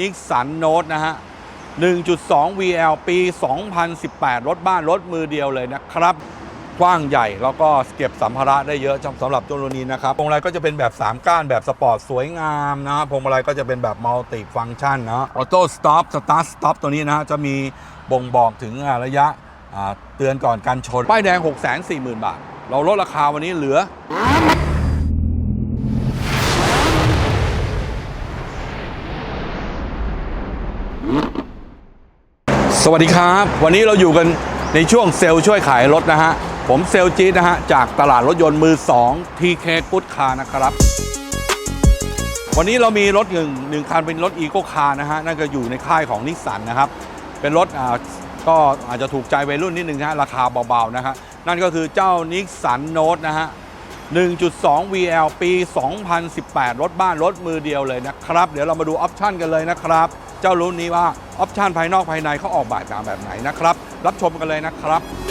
นิสสันโน e นะฮะ 1.2 VL ปี 2018 รถบ้านรถมือเดียวเลยนะครับกว้างใหญ่ แล้วก็เก็บสัมภาระได้เยอะสำหรับตัวนี้นะครับพวงมาลัยก็จะเป็นแบบ 3 ก้านแบบสปอร์ตสวยงามนะพวงมาลัยก็จะเป็นแบบมัลติฟัง c t ชันนะออโต้สต็อปสตาร์ทสต็อปตัวนี้นะฮะจะมีบ่งบอกถึงระยะเตือนก่อนการชน ป้ายแดง 640,000 บาท เราลดราคาวันนี้เหลือ วัสดีครับ วันนี้เราอยู่กันในช่วงเซลล์ช่วยขายรถนะฮะ ผมเซลล์จี๊ดนะฮะ จากตลาดรถยนต์มือ 2 TK Good Car นะครับ วันนี้เรามีรถหนึ่งหนึ่งคันเป็นรถอีโ c คาร์นะฮะ นั่นก็อยู่ในค่ายของนิสสันนะครับ เป็นรถอ่าก็อาจจะถูกใจวัยรุ่นนิดนึงนะฮะ ราคาเบาๆนะฮะ นั่นก็คือเจ้านิสสันโน e นะฮะ 1.2 VL ปี 2018 รถบ้านรถมือเดียวเลยนะครับ เดี๋ยวเรามาดูออปชันกันเลยนะครับ เจ้ารุ่นนี้ว่า ออปชันภายนอกภายในเขาออกแบบมาแบบไหนนะครับ รับชมกันเลยนะครับ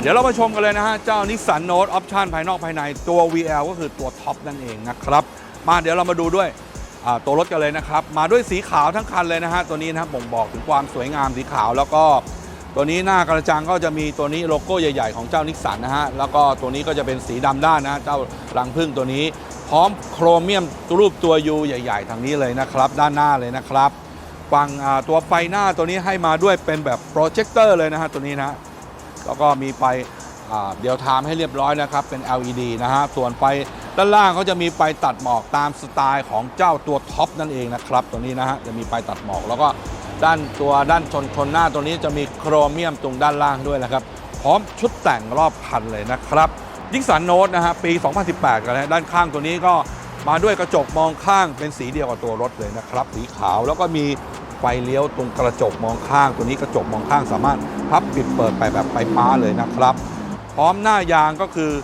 เดี๋ยวเรามาชมกันเลยนะฮะ เจ้านิสสันโน e ออปชันภายนอกภายในตัว VL ก็คือตัวท็อปนั่นเองนะครับ มาเดี๋ยวเรามาดูด้วยตัวรถกันเลยนะครับ มาด้วยสีขาวทั้งคันเลยนะฮะ ตัวนี้นะครับบ่งบอกถึงความสวยงามสีขาวแล้วก็ตัวนี้หน้ากระจังก็จะมีตัวนี้โลโก้ใหญ่ ๆ ของเจ้านิสสันนะฮะ แล้วก็ตัวนี้ก็จะเป็นสีดำด้านนะเจ้ารังพึ่งตัวนี้ พร้อมโครเมียมรูปตัวยูใหญ่ ๆ ทางนี้เลยนะครับ ด้านหน้าเลยนะครับ ฟังอ่าตัวไฟหน้าตัวนี้ให้มาด้วยเป็นแบบโปรเจคเตอร์เลยนะฮะตัวนี้นะ แล้วก็มีไฟเดี๋ยวทามให้เรียบร้อยนะครับ เป็น LED นะฮะ ส่วนไฟด้านล่างก็จะมีไฟตัดหมอกตามสไตล์ของเจ้าตัวท็อปนั่นเองนะครับ ตัวนี้นะฮะ จะมีไฟตัดหมอก แล้วก็ด้านตัวด้านชนชนหน้าตัวนี้จะมีโครเมียมตรงด้านล่างด้วยนะครับ พร้อมชุดแต่งรอบคันเลยนะครับยิ่งสันโน e นะฮะปี 2018 กันแล้วด้านข้างตัวนี้ก็มาด้วยกระจกมองข้างเป็นสีเดียวกับตัวรถเลยนะครับ สีขาวแล้วก็มี ไฟเลี้ยวตรงกระจกมองข้าง ตัวนี้กระจกมองข้างสามารถพับปิดเปิดไปแบบไฟฟ้าเลยนะครับ พร้อมหน้ายางก็คือ 185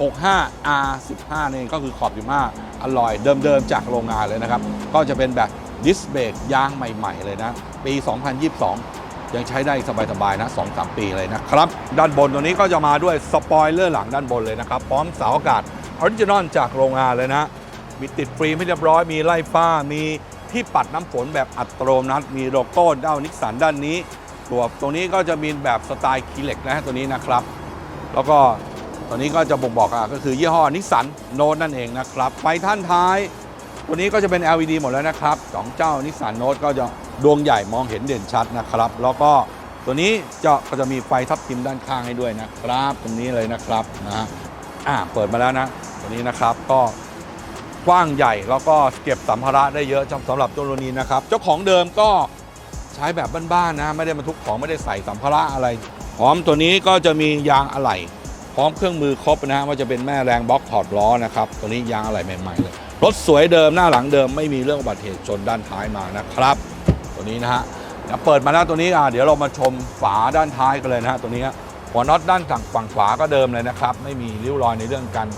65 R15 นี่เองก็คือขอบ15อร่อยเดิมๆจากโรงงานเลยนะครับ ก็จะเป็นแบบดิสเบรกยางใหม่ ๆ เลยนะ ปี 2022 ยังใช้ได้สบาย ๆ นะ 2-3 ปีเลยนะครับ ด้านบนตัวนี้ก็จะมาด้วยสปอยเลอร์หลังด้านบนเลยนะครับ พร้อมเสาอากาศออริจินอลจากโรงงานเลยนะ มีติดฟิล์มให้เรียบร้อย มีไล่ฟ้า มีที่ปัดน้ำฝนแบบอัตโนมัติ มีโลโก้ด้านนิสสันด้านนี้ตัวตรงนี้ก็จะมีแบบสไตล์คีเล็กนะฮะตัวนี้นะครับ แล้วก็ตัวนี้ก็จะบ่งบอกอะก็คือยี่ห้อนิสสันโน e นั่นเองนะครับไฟท่านท้าย ตัวนี้ก็จะเป็น LED หมดแล้วนะครับสองเจ้านิสสันโน e ก็จะดวงใหญ่มองเห็นเด่นชัดนะครับ แล้วก็ตัวนี้จะก็จะมีไฟทับทิมด้านข้างให้ด้วยนะครับ ตรงนี้เลยนะครับนะฮะอ่าเปิดมาแล้วนะตัวนี้นะครับก็ กว้างใหญ่ แล้วก็เก็บสัมภาระได้เยอะสำหรับตัวนี้นะครับ เจ้าของเดิมก็ใช้แบบบ้านๆนะ ไม่ได้บรรทุกของไม่ได้ใส่สัมภาระอะไร พร้อมตัวนี้ก็จะมียางอะไหล่พร้อมเครื่องมือครบนะฮะว่าจะเป็นแม่แรงบล็อกถอดล้อนะครับตัวนี้ยางอะไหล่ใหม่ๆเลยรถสวยเดิมหน้าหลังเดิมไม่มีเรื่องอุบัติเหตุชนด้านท้ายมานะครับ ตัวนี้นะฮะเปิดมาแล้วตัวนี้อะเดี๋ยวเรามาชมฝาด้านท้ายกันเลยนะฮะตัวนี้หัวน็อตด้านฝั่งฝั่งขวาก็เดิมเลยนะครับ ไม่มีริ้วรอยในเรื่องการ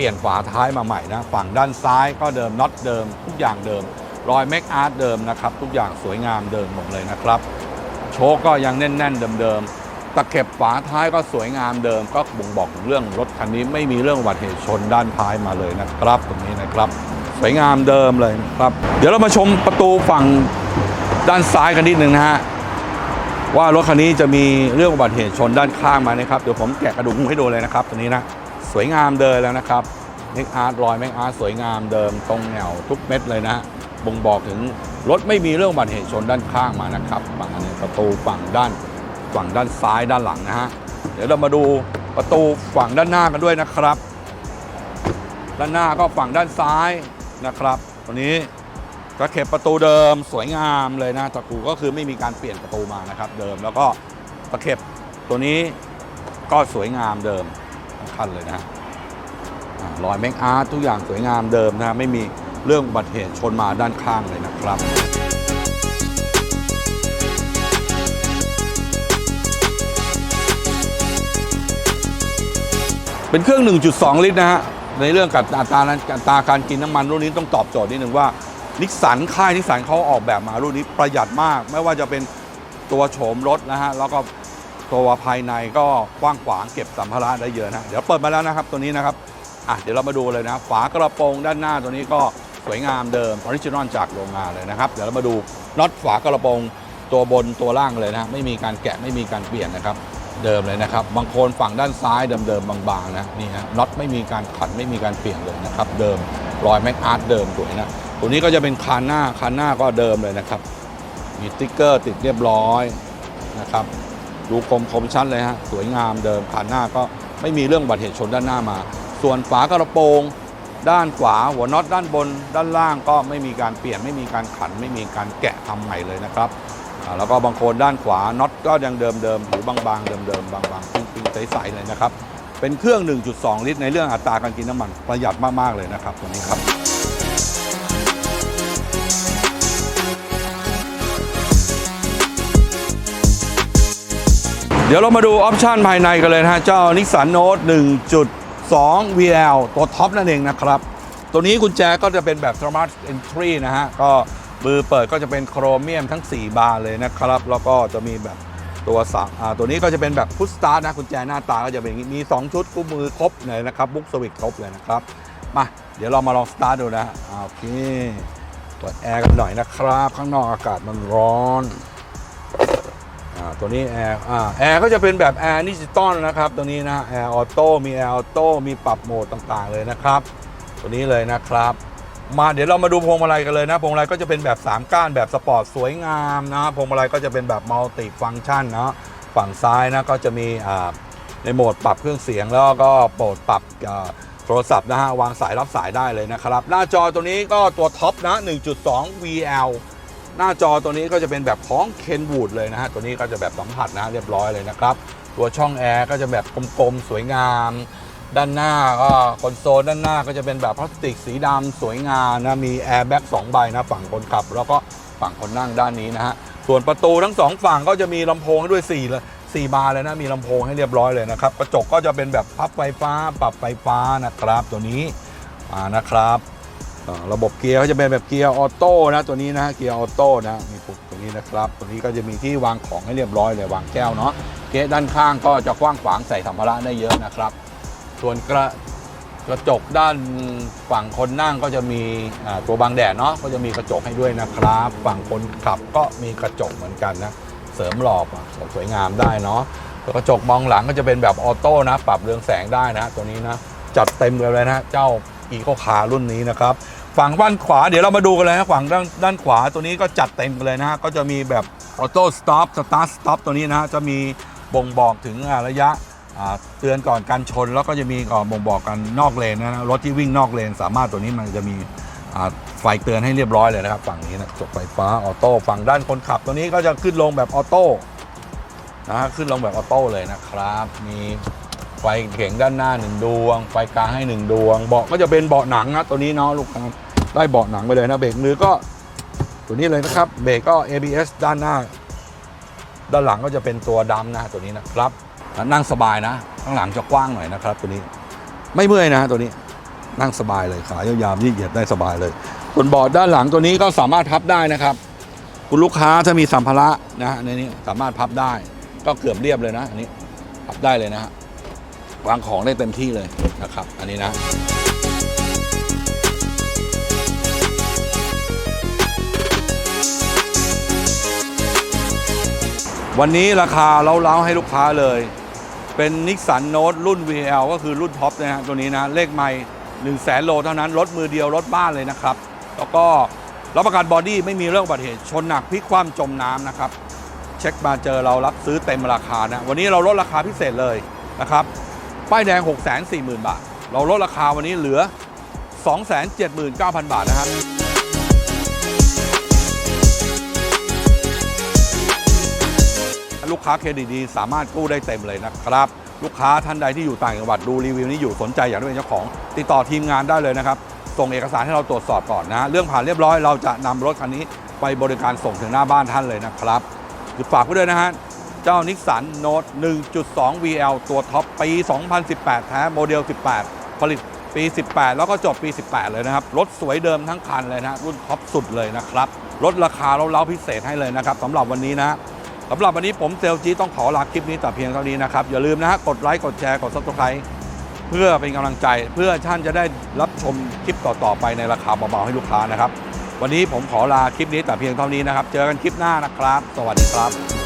ปลี่ยนฝาท้ายมาใหม่นะ ฝั่งด้านซ้ายก็เดิมน็อตเดิม ทุกอย่างเดิม รอยแม็กอาร์ตเดิมนะครับ ทุกอย่างสวยงามเดิมหมดเลยนะครับ โชคก็ยังแน่น ๆ เดิมๆตะเข็บฝาท้ายก็สวยงามเดิม ก็บ่งบอกเรื่องรถคันนี้ไม่มีเรื่องอุบัติเหตุชนด้านท้ายมาเลยนะครับ ตรงนี้นะครับ สวยงามเดิมเลยครับ เดี๋ยวเรามาชมประตูฝั่งด้านซ้ายกันนิดนึงนะฮะว่ารถคันนี้จะมีเรื่องอุบัติเหตุชนด้านข้างมานะครับเดี๋ยวผมแกะกระดุมให้ดูเลยนะครับตัวนี้นะ สวยงามเดินแล้วนะครับเมกอาร์ตรอยเมกอาร์ตสวยงามเดิมตรงแนวทุกเม็ดเลยนะบ่งบอกถึงรถไม่มีเรื่องอุบัติเหตุชนด้านข้างมานะครับฝั่งนี้ประตูฝั่งด้านฝั่งด้านซ้ายด้านหลังนะฮะเดี๋ยวเรามาดูประตูฝั่งด้านหน้ากันด้วยนะครับ ด้านหน้าก็ฝั่งด้านซ้ายนะครับตัวนี้ตะเข็บประตูเดิมสวยงามเลยนะตะกูก็คือไม่มีการเปลี่ยนประตูมานะครับเดิมแล้วก็ตะเข็บตัวนี้ก็สวยงามเดิม คันเลยนะฮะอ่ารอยแม็กอาร์ตทุกอย่างสวยงามเดิมนะฮะไม่มีเรื่องอุบัติเหตุชนมาด้านข้างเลยนะครับเป็นเครื่อง 1.2 ลิตรนะฮะ ในเรื่องกับอัตราอัตราการกินน้ำมันรุ่นนี้ต้องตอบโจทย์นิดหนึ่งว่านิสสันค่ายนิสสันเขาออกแบบมารุ่นนี้ประหยัดมาก ไม่ว่าจะเป็นตัวโฉมรถนะฮะ แล้วก็ ตัวภายในก็กว้างขวางเก็บสัมภาระได้เยอะนะ เดี๋ยวเปิดมาแล้วนะครับตัวนี้นะครับอะเดี๋ยวเรามาดูเลยนะ ฝากระโปรงด้านหน้าตัวนี้ก็สวยงามเดิมออริจินอลจากโรงงานเลยนะครับ เดี๋ยวเรามาดูน็อตฝากระโปรงตัวบนตัวล่างเลยนะ ไม่มีการแกะไม่มีการเปลี่ยนนะครับ เดิมเลยนะครับ บางโคนฝั่งด้านซ้ายเดิมๆบางๆนะนี่ฮะน็อตไม่มีการขัดไม่มีการเปลี่ยนเลยนะครับ เดิมรอยแม็กอาร์ตเดิมสวยนะตัวนี้ก็จะเป็นคานหน้าคานหน้าก็เดิมเลยนะครับมีสติ๊กเกอร์ติดเรียบร้อยนะครับ ดูคมคมชัดเลยฮะสวยงามเดิมคานหน้าก็ไม่มีเรื่องบัติเหตุชนด้านหน้ามา ส่วนฝากระโปรงด้านขวาหัวน็อตด้านบน ด้านล่างก็ไม่มีการเปลี่ยนไม่มีการขัน ไม่มีการแกะทำใหม่เลยนะครับแล้วก็บางคนด้านขวาน็อตก็ยังเดิมเดิมๆผิวบางๆเดิมๆบางๆปิ้งๆใสๆเลยนะครับเป็นเครื่อง 1.2 ลิตร ในเรื่องอัตราการกินน้ำมันประหยัดมากๆเลยนะครับตัวนี้ครับ เดี๋ยวเรามาดูออปชันภายในกันเลยนะฮะ เจ้า Nissan Note 1.2 VL ตัวท็อปนั่นเองนะครับ ตัวนี้กุญแจก็จะเป็นแบบ Smart Entry นะฮะ ก็มือเปิดก็จะเป็นโครเมียมทั้ง 4 บานเลยนะครับ แล้วก็จะมีแบบตัวสามอ่าตัวนี้ก็จะเป็นแบบพุชสตาร์ทนะกุญแจหน้าตาก็จะเป็นอย่างนี้มี 2 ชุดคู่มือครบเลยนะครับบุ๊กสวิตครบเลยนะครับ มาเดี๋ยวเรามาลองสตาร์ทดูนะฮะโอเคเปิดแอร์กันหน่อยนะครับ ข้างนอกอากาศมันร้อน ตัวนี้แอร์อ่าแอร์ก็จะเป็นแบบแอร์ดิจิตอลนะครับตัวนี้นะแอร์ออโต้มีแอร์ออโต้มีปรับโหมดต่างๆเลยนะครับ ตัวนี้เลยนะครับ มาเดี๋ยวเรามาดูพวงมาลัยกันเลยนะพวงมาลัยก็จะเป็นแบบ 3 ก้านแบบสปอร์ตสวยงามนะพวงมาลัยก็จะเป็นแบบมัลติฟัง c t ชันเนาะฝั่งซ้ายนะก็จะมีอ่าในโหมดปรับเครื่องเสียงแล้วก็โหมดปรับโทรศัพท์นะฮะวางสายรับสายได้เลยนะครับ หน้าจอตัวนี้ก็ตัวท็อปนะ 1.2 VL หน้าจอตัวนี้ก็จะเป็นแบบของเคนวูดเลยนะฮะ ตัวนี้ก็จะแบบสัมผัสนะเรียบร้อยเลยนะครับ ตัวช่องแอร์ก็จะแบบกลมๆ สวยงาม ด้านหน้าก็คอนโซลด้านหน้าก็จะเป็นแบบพลาสติกสีดำสวยงามนะ มีแอร์แบ็กสองใบนะ ฝั่งคนขับ แล้วก็ฝั่งคนนั่งด้านนี้นะฮะ ส่วนประตูทั้งสองฝั่งก็จะมีลำโพงด้วย4เลยสี่บานเลยนะ มีลำโพงให้เรียบร้อยเลยนะครับ กระจกก็จะเป็นแบบพับไฟฟ้า ปรับไฟฟ้านะครับ ตัวนี้มานะครับ ระบบเกียร์ก็จะเป็นแบบเกียร์ออโต้นะตัวนี้นะเกียร์ออโต้นะมีปุ่มตรงนี้นะครับตัวนี้ก็จะมีที่วางของให้เรียบร้อยเลยวางแก้วเนาะเก๊ะด้านข้างก็จะกว้างขวางใส่สัมภาระได้เยอะนะครับ ส่วนกระกระจกด้านฝั่งคนนั่งก็จะมีตัวบังแดดเนาะก็จะมีกระจกให้ด้วยนะครับ ฝั่งคนขับก็มีกระจกเหมือนกันนะเสริมหลอกอะสวยงามได้เนาะกระจกมองหลังก็จะเป็นแบบออโต้นะ ปรับเรืองแสงได้นะ ตัวนี้นะ จัดเต็มเลยนะ เจ้าอีโคคารุ่นนี้นะครับ ฝั่งด้านขวาเดี๋ยวเรามาดูกันเลยนะฝั่งด้านด้านขวาตัวนี้ก็จัดเต็มกันเลยนะฮะก็จะมีแบบออโต้สต็อปสตาร์ทสต็อปตัวนี้นะฮะจะมีบ่งบอกถึงระยะเตือนก่อนการชน แล้วก็จะมีก่อนบ่งบอกกันนอกเลนนะรถที่วิ่งนอกเลน สามารถตัวนี้มันจะมีไฟเตือนให้เรียบร้อยเลยนะครับ ฝั่งนี้นะจกไฟฟ้าออโต้ฝั่งด้านคนขับ ตัวนี้ก็จะขึ้นลงแบบออโต้นะฮะขึ้นลงแบบออโต้เลยนะครับ มี ไฟเข่งด้านหน้าหนึ่งดวง ไฟกลางให้หนึ่งดวง เบาะก็จะเป็นเบาะหนังนะตัวนี้เนาะลูกค้าได้เบาะหนังไปเลยนะเบรกมือก็ตัวนี้เลยนะครับ เบรกก็ ABS ด้านหน้า ด้านหลังก็จะเป็นตัวดำนะตัวนี้นะครับนั่งสบายนะ ข้างหลังจะกว้างหน่อยนะครับ ตัวนี้ไม่เมื่อยนะตัวนี้นั่งสบายเลยขายาวๆยืดเหยียดได้สบายเลยส่วนเบาะด้านหลังตัวนี้ก็สามารถพับได้นะครับ คุณลูกค้าถ้ามีสัมภาระนะฮะในนี้สามารถพับได้ ก็เกือบเรียบเลยนะอันนี้พับได้เลยนะฮะ วางของได้เต็มที่เลยนะครับ อันนี้นะวันนี้ราคาเล้าๆให้ลูกค้าเลย เป็นนิสสันโน e รุ่น VL ก็คือรุ่นท็อปนะฮะตัวนี้นะ เลขไม่1 0 0 0 0แสนโลเท่านั้น รถมือเดียว รถบ้านเลยนะครับ แล้วก็รับประกันบอดี้ไม่มีเรื่องอุบัติเหตุ ชนหนักพลิกคว่ำจมน้ำนะครับ เช็คมาเจอเรารับซื้อเต็มราคานะ วันนี้เราลดราคาพิเศษเลยนะครับ ป้ายแดง 6 4 0 0 0 0 บาท เราลดราคาวันนี้เหลือ 279,000 บาทนะครับลูกค้าเครดิตดีสามารถกู้ได้เต็มเลยนะครับ ลูกค้าท่านใดที่อยู่ต่างจังหวัดดูรีวิวนี้อยู่สนใจอยากได้เป็นเจ้าของ ติดต่อทีมงานได้เลยนะครับ ส่งเอกสารให้เราตรวจสอบก่อนนะ เรื่องผ่านเรียบร้อยเราจะนำรถคันนี้ไปบริการส่งถึงหน้าบ้านท่านเลยนะครับฝากไว้ด้วยนะฮะ เจ้านิสสันโนต1.2 VL ตัวท็อปปี 2018 แท้โมเดล 18 ผลิตปี 18 แล้วก็จบปี 18 เลยนะครับ รถสวยเดิมทั้งคันเลยนะ รุ่นท็อปสุดเลยนะครับ ลดราคาเราเล้าพิเศษให้เลยนะครับสำหรับวันนี้นะสำหรับวันนี้ผมเซลจีต้องขอลาคลิปนี้แต่เพียงเท่านี้นะครับ อย่าลืมนะฮะกดไลค์กดแชร์กด subscribe เพื่อเป็นกำลังใจเพื่อท่านจะได้รับชมคลิปต่อๆไปในราคาเบาๆให้ลูกค้านะครับ วันนี้ผมขอลาคลิปนี้แต่เพียงเท่านี้นะครับ เจอกันคลิปหน้านะครับ สวัสดีครับ